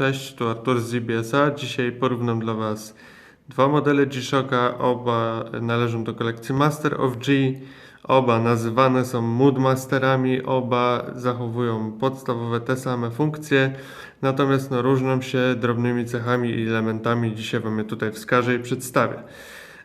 Cześć, tu Artur z ZBS-a. Dzisiaj porównam dla Was dwa modele G-Shocka. Oba należą do kolekcji Master of G. Oba nazywane są Moodmasterami. Oba zachowują podstawowe te same funkcje, natomiast no, różnią się drobnymi cechami i elementami. Dzisiaj Wam je tutaj wskażę i przedstawię.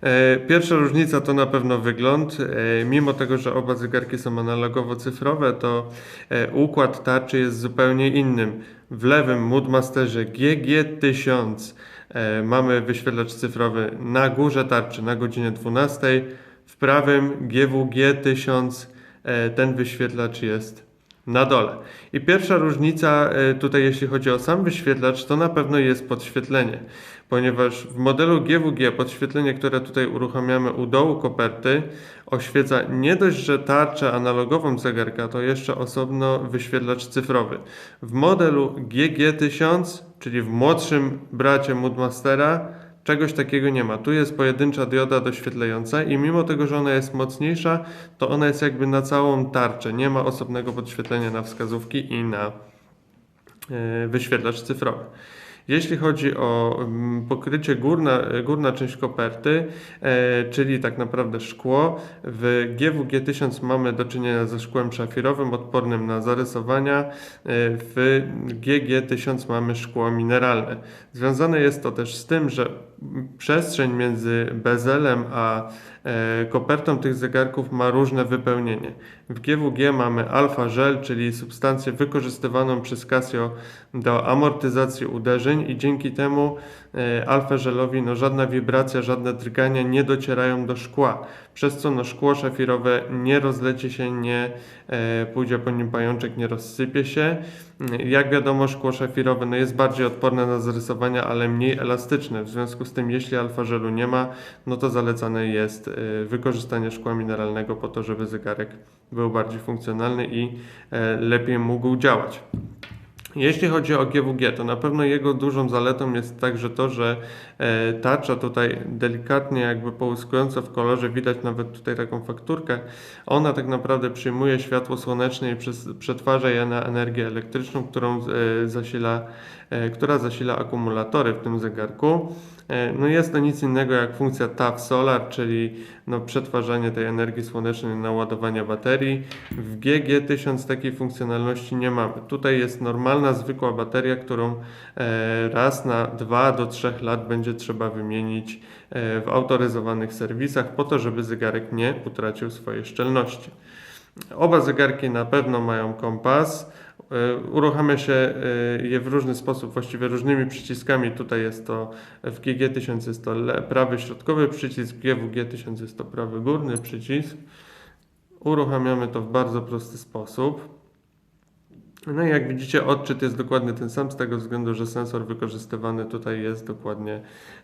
E, Pierwsza różnica to na pewno wygląd. E, Mimo tego, że oba zegarki są analogowo-cyfrowe, to e, układ tarczy jest zupełnie innym. W lewym Moodmasterze GG1000 e, mamy wyświetlacz cyfrowy na górze tarczy na godzinie 12. W prawym GWG1000 e, ten wyświetlacz jest na dole. I pierwsza różnica e, tutaj, jeśli chodzi o sam wyświetlacz, to na pewno jest podświetlenie, ponieważ w modelu GWG podświetlenie, które tutaj uruchamiamy u dołu koperty, oświeca nie dość, że tarczę analogową zegarka, to jeszcze osobno wyświetlacz cyfrowy. W modelu GG1000, czyli w młodszym bracie Moodmastera, Czegoś takiego nie ma. Tu jest pojedyncza dioda doświetlająca i mimo tego, że ona jest mocniejsza, to ona jest jakby na całą tarczę. Nie ma osobnego podświetlenia na wskazówki i na e, wyświetlacz cyfrowy. Jeśli chodzi o mm, pokrycie górna, górna część koperty, e, czyli tak naprawdę szkło, w GWG 1000 mamy do czynienia ze szkłem szafirowym odpornym na zarysowania, e, w GG 1000 mamy szkło mineralne. Związane jest to też z tym, że przestrzeń między bezelem a e, kopertą tych zegarków ma różne wypełnienie. W GWG mamy alfa gel, czyli substancję wykorzystywaną przez Casio do amortyzacji uderzeń i dzięki temu e, alfa gelowi no, żadna wibracja, żadne drgania nie docierają do szkła, przez co no, szkło szafirowe nie rozleci się, nie e, pójdzie po nim pajączek, nie rozsypie się. Jak wiadomo, szkło szafirowe no, jest bardziej odporne na zarysowania, ale mniej elastyczne. W związku z tym, jeśli alfa żelu nie ma, no to zalecane jest e, wykorzystanie szkła mineralnego po to, żeby zegarek był bardziej funkcjonalny i lepiej mógł działać. Jeśli chodzi o GWG, to na pewno jego dużą zaletą jest także to, że e, tarcza tutaj delikatnie jakby połyskująca w kolorze, widać nawet tutaj taką fakturkę, ona tak naprawdę przyjmuje światło słoneczne i przetwarza je na energię elektryczną, którą e, zasila, e, która zasila akumulatory w tym zegarku. E, No jest to nic innego jak funkcja TAF Solar, czyli no przetwarzanie tej energii słonecznej na ładowanie baterii. W GG1000 takiej funkcjonalności nie mamy. Tutaj jest normalna, zwykła bateria, którą e, raz na 2 do 3 lat będzie trzeba wymienić e, w autoryzowanych serwisach po to, żeby zegarek nie utracił swojej szczelności. Oba zegarki na pewno mają kompas. E, Uruchamia się e, je w różny sposób, właściwie różnymi przyciskami. Tutaj jest to w GG1000 jest to le- prawy środkowy przycisk, w GWG1000 jest to prawy górny przycisk. Uruchamiamy to w bardzo prosty sposób. No i jak widzicie, odczyt jest dokładnie ten sam, z tego względu, że sensor wykorzystywany tutaj jest dokładnie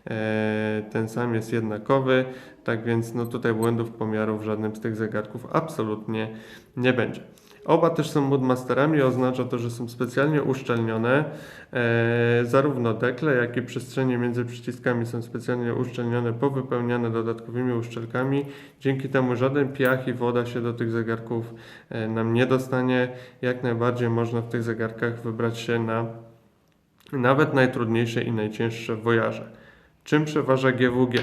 e, ten sam, jest jednakowy. Tak więc no tutaj błędów pomiaru w żadnym z tych zegarków absolutnie nie będzie. Oba też są Moodmasterami, oznacza to, że są specjalnie uszczelnione. E, zarówno dekle, jak i przestrzenie między przyciskami są specjalnie uszczelnione, powypełniane dodatkowymi uszczelkami. Dzięki temu żaden piach i woda się do tych zegarków e, nam nie dostanie. Jak najbardziej można w tych zegarkach wybrać się na nawet najtrudniejsze i najcięższe wojaże. Czym przeważa GWG?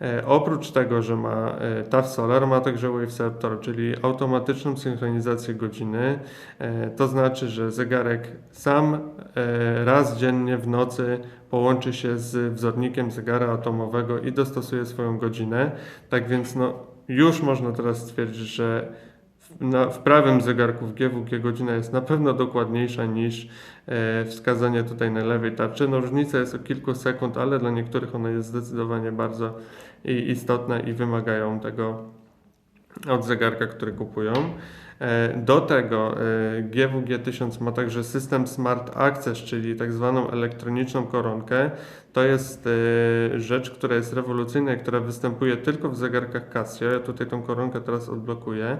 E, oprócz tego, że ma e, TAF Solar, ma także Waveceptor, czyli automatyczną synchronizację godziny. E, to znaczy, że zegarek sam raz dziennie w nocy połączy się z wzornikiem zegara atomowego i dostosuje swoją godzinę. Tak więc no, już można teraz stwierdzić, że na, w prawym zegarku w GWG godzina jest na pewno dokładniejsza niż e, wskazanie tutaj na lewej tarczy. No różnica jest o kilku sekund, ale dla niektórych ona jest zdecydowanie bardzo i, istotna i wymagają tego od zegarka, który kupują. E, Do tego e, GWG 1000 ma także system Smart Access, czyli tak zwaną elektroniczną koronkę. To jest e, rzecz, która jest rewolucyjna i która występuje tylko w zegarkach Casio. Ja tutaj tą koronkę teraz odblokuję.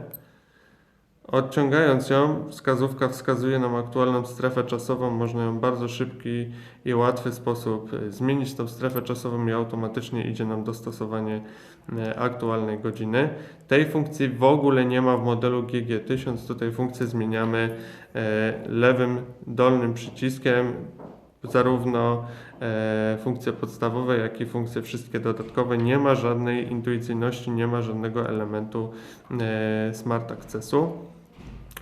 Odciągając ją, wskazówka wskazuje nam aktualną strefę czasową. Można ją w bardzo szybki i łatwy sposób e, zmienić tą strefę czasową i automatycznie idzie nam dostosowanie e, aktualnej godziny. Tej funkcji w ogóle nie ma w modelu GG1000. Tutaj funkcję zmieniamy e, lewym dolnym przyciskiem. zarówno e, funkcje podstawowe, jak i funkcje wszystkie dodatkowe. Nie ma żadnej intuicyjności, nie ma żadnego elementu e, smart accessu.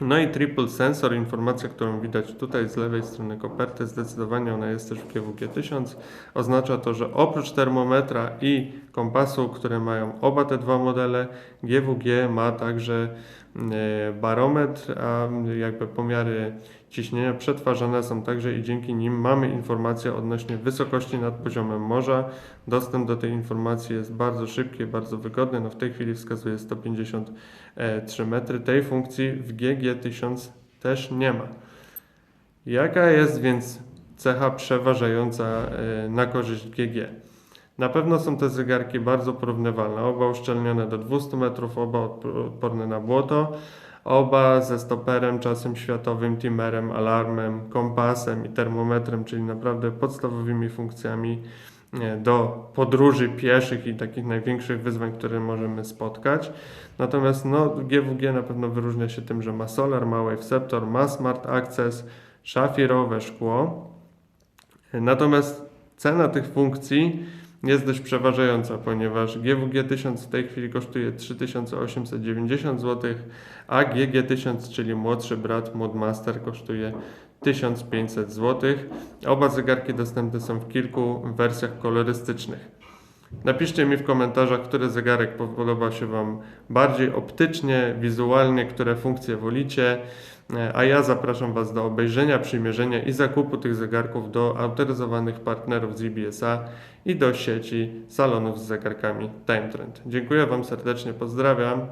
No i triple sensor, informacja, którą widać tutaj z lewej strony koperty, zdecydowanie ona jest też w GWG 1000. Oznacza to, że oprócz termometra i kompasu, które mają oba te dwa modele, GWG ma także e, barometr, a jakby pomiary ciśnienia przetwarzane są także i dzięki nim mamy informacje odnośnie wysokości nad poziomem morza. Dostęp do tej informacji jest bardzo szybki, bardzo wygodny. No w tej chwili wskazuje 153 metry. Tej funkcji w GG1000 też nie ma. Jaka jest więc cecha przeważająca e, na korzyść GG? Na pewno są te zegarki bardzo porównywalne. Oba uszczelnione do 200 metrów, oba odp- odporne na błoto. Oba ze stoperem, czasem światowym, timerem, alarmem, kompasem i termometrem, czyli naprawdę podstawowymi funkcjami e, do podróży pieszych i takich największych wyzwań, które możemy spotkać. Natomiast no, GWG na pewno wyróżnia się tym, że ma Solar, ma Wave ma Smart Access, szafirowe szkło. Natomiast cena tych funkcji jest dość przeważająca, ponieważ GWG 1000 w tej chwili kosztuje 3890 zł, a GG 1000, czyli młodszy brat Modmaster kosztuje 1500 zł. Oba zegarki dostępne są w kilku wersjach kolorystycznych. Napiszcie mi w komentarzach, który zegarek podoba się Wam bardziej optycznie, wizualnie, które funkcje wolicie. E, A ja zapraszam Was do obejrzenia, przymierzenia i zakupu tych zegarków do autoryzowanych partnerów z IBS-a i do sieci salonów z zegarkami Time Trend. Dziękuję Wam serdecznie, pozdrawiam.